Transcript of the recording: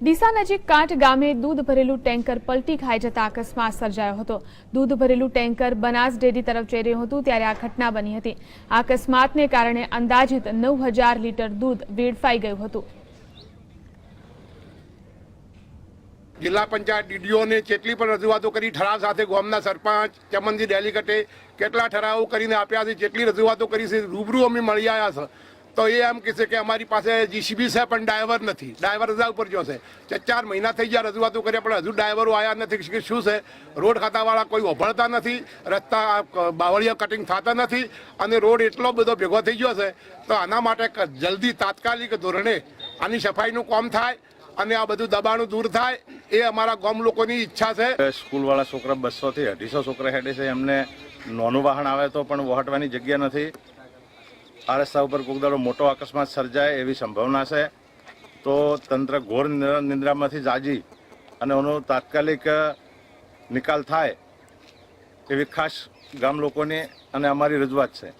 ડીસા નજીક કાંઠ ગામે દૂધ ભરેલું ટેન્કર પલટી ખાઈ જતા અકસ્માત સર્જાયો હતો. દૂધ ભરેલું ટેન્કર બનાસ ડેરી તરફ જઈ રહ્યું હતું ત્યારે આ ઘટના બની હતી. આ અકસ્માતને કારણે અંદાજિત નવ હજાર લીટર દૂધ વેડફાઈ ગયું હતું. જિલ્લા પંચાયત ડીડીઓને જેટલી પણ રજૂઆતો કરી, ઠરાવ સાથે ગામના સરપંચ, ચમનજી ડેલિગેટે કેટલા ઠરાવો કરીને આપ્યા છે, જેટલી રજૂઆતો કરી છે, રૂબરૂ અમે મળી આવ્યા છે. તો એ એમ કહે છે કે અમારી પાસે જીસીબી છે, પણ ડ્રાઈવર નથી. ડ્રાઈવર રજા ઉપર ગયો છે. ચાર મહિના થઈ ગયા રજૂઆતો કર્યા, પણ હજુ ડ્રાઈવરો આવ્યા નથી. કે શું છે? રોડ ખાતાવાળા કોઈ ઓભળતા નથી, રસ્તા બાવળિયા કટિંગ થતા નથી, અને રોડ એટલો બધો ભેગો થઈ ગયો છે, તો આના માટે જલ્દી તાત્કાલિક ધોરણે આની સફાઈનું કામ થાય, અને આ બધું દબાણું દૂર થાય, એ અમારા ગામ લોકોની ઈચ્છા છે. સ્કૂલવાળા છોકરા બસો થી અઢીસો છોકરા હેડે છે. એમને નોનું વાહન આવે તો પણ વહટવાની જગ્યા નથી. આ રસ્તા ઉપર કોઈક મોટો અકસ્માત સર્જાય એવી સંભાવના છે. તો તંત્ર ઘોર નિંદ્રામાંથી જાજી અને એનો તાત્કાલિક નિકાલ થાય એવી ખાસ ગામ લોકોની અને અમારી રજૂઆત છે.